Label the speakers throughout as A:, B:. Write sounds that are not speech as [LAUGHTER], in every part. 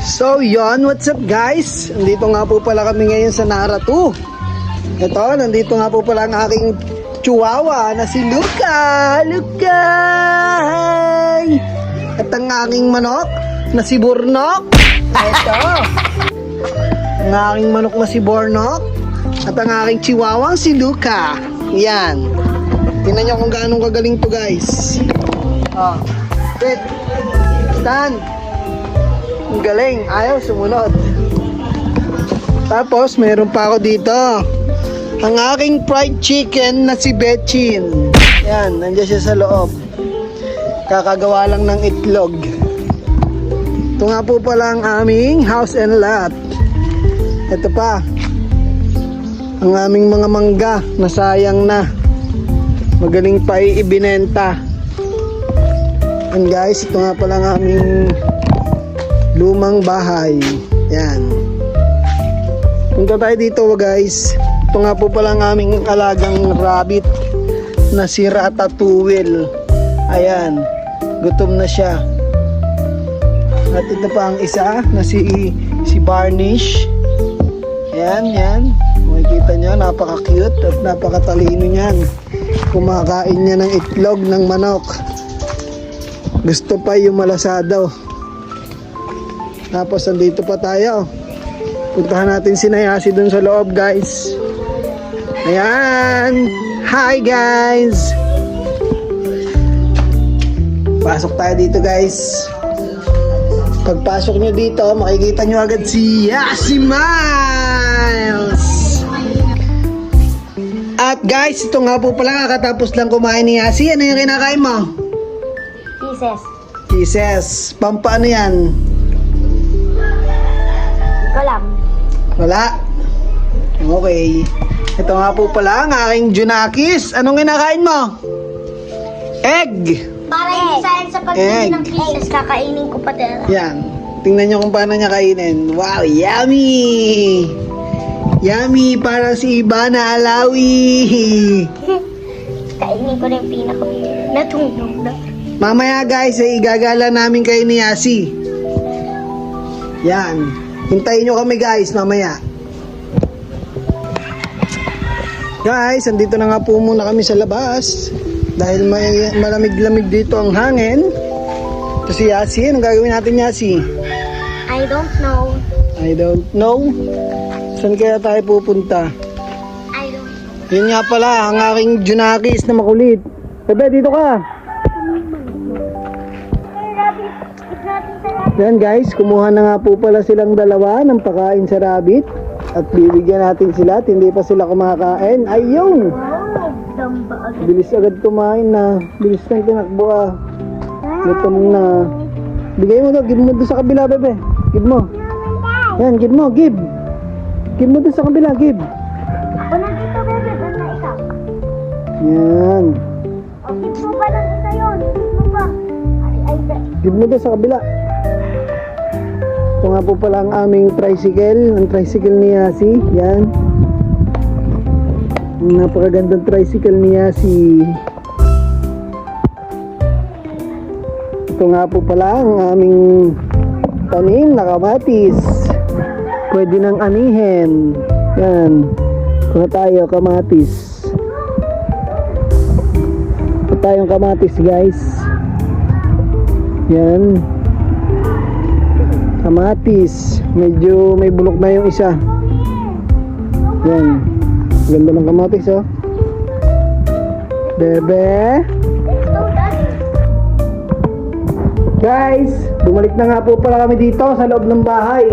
A: So yon, what's up guys? Nandito nga po pala kami ngayon sa Nara 2. Ito, nandito nga po pala ang aking chihuahua na si Luca. Luca! At ang aking manok na si Burnok. Ito. Ang aking manok na si Burnok. At ang aking chihuahua si Luca. Yan. Tingnan nyo kung gaano kagaling to guys. Oh. Sit. Stand. Galing. Ayaw sumunod. Tapos, meron pa ako dito. Ang aking fried chicken na si Betchin. Yan, nandiyan siya sa loob. Kakagawa lang ng itlog. Ito nga po pala ang aming house and lot. Ito pa. Ang aming mga mangga na sayang na. Magaling pa ibinenta. And guys, ito nga pala ang aming lumang bahay. Yan. Punta tayo dito guys. Ito nga po pala ang aming alagang rabbit na si Ratatouille. Ayan. Gutom na siya. At ito pa ang isa na si si Barnish. Yan, yan. Makikita nyo, napaka-cute at napakatalino niyan. Kumakain niya ng itlog ng manok. Gusto pa yung malasado. Tapos andito pa tayo. Puntahan natin si Nayasi dun sa loob, guys. Ayan! Hi, guys! Pasok tayo dito, guys. Pagpasok nyo dito, makikita nyo agad si Yasi Miles! At guys, ito nga po pala kakatapos lang kumain ni Yasi. Ano yung kinakain mo?
B: Pieces.
A: Kisses. Pampaano yan?
B: Kalam.
A: Wala. Okay. Ito nga po pala ang aking Junakis. Anong kinakain mo? Egg.
B: Para hindi sa'yo sa pagkain ng pieces, kakainin ko pa din.
A: Yan. Tingnan nyo kung paano niya kainin. Wow, yummy! Yummy para si Ibana Alawi. [LAUGHS]
B: Kainin ko na yung pinaka natulog na.
A: Mamaya guys, ay igagala namin kayo ni Yasi. Yan. Hintayin nyo kami guys, mamaya. Guys, andito na nga po muna kami sa labas. Dahil may malamig-lamig dito ang hangin. Ito si Yasi. Anong gagawin natin Yasi?
B: I don't know.
A: I don't know. Saan kaya tayo pupunta?
B: I don't know.
A: Yun nga pala, ang aking Junakis na makulit. Bebe, dito ka. Yan guys, kumuha na nga po pala silang dalawa ng pakain sa rabbit. At bibigyan natin sila at hindi pa sila kumakain. Ayun! Bilis agad kumain na. Bilis kang tinakbo ah. Gutom na. Bigay mo to, give mo doon sa kabila, bebe. Give mo. Yan, give mo, give. Give mo doon sa kabila, give.
B: O nandito, bebe. Doon na ikaw.
A: Yan.
B: O, keep mo ba ng isa yun? Keep mo ba? Ay, ay.
A: Give mo doon sa kabila. Ito nga po pala ang aming tricycle. Ang tricycle ni Yasi. Yan. Ang napakagandang tricycle ni Yasi. Ito nga po pala ang aming tanim na kamatis. Pwede nang anihin. Yan. Kuha tayo kamatis. Tayong kamatis guys. Yan. Kamatis. Medyo may bulok na yung isa. Yan. Ganda ng kamatis oh. Bebe. Guys, bumalik na nga po pala kami dito sa loob ng bahay.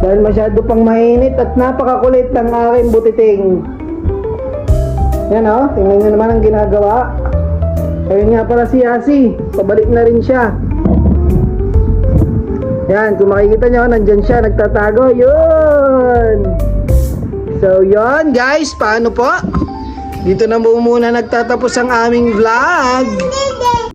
A: Dahil masyado pang mainit at napakakulit ng aking butiting. Yan oh, tingnan nyo naman ang ginagawa. Ayun nga pala si Yasi, pabalik na rin siya. Yan, kung makikita nyo, nandyan siya, nagtatago. Yun! So, yun guys, paano po? Dito na muna nagtatapos ang aming vlog.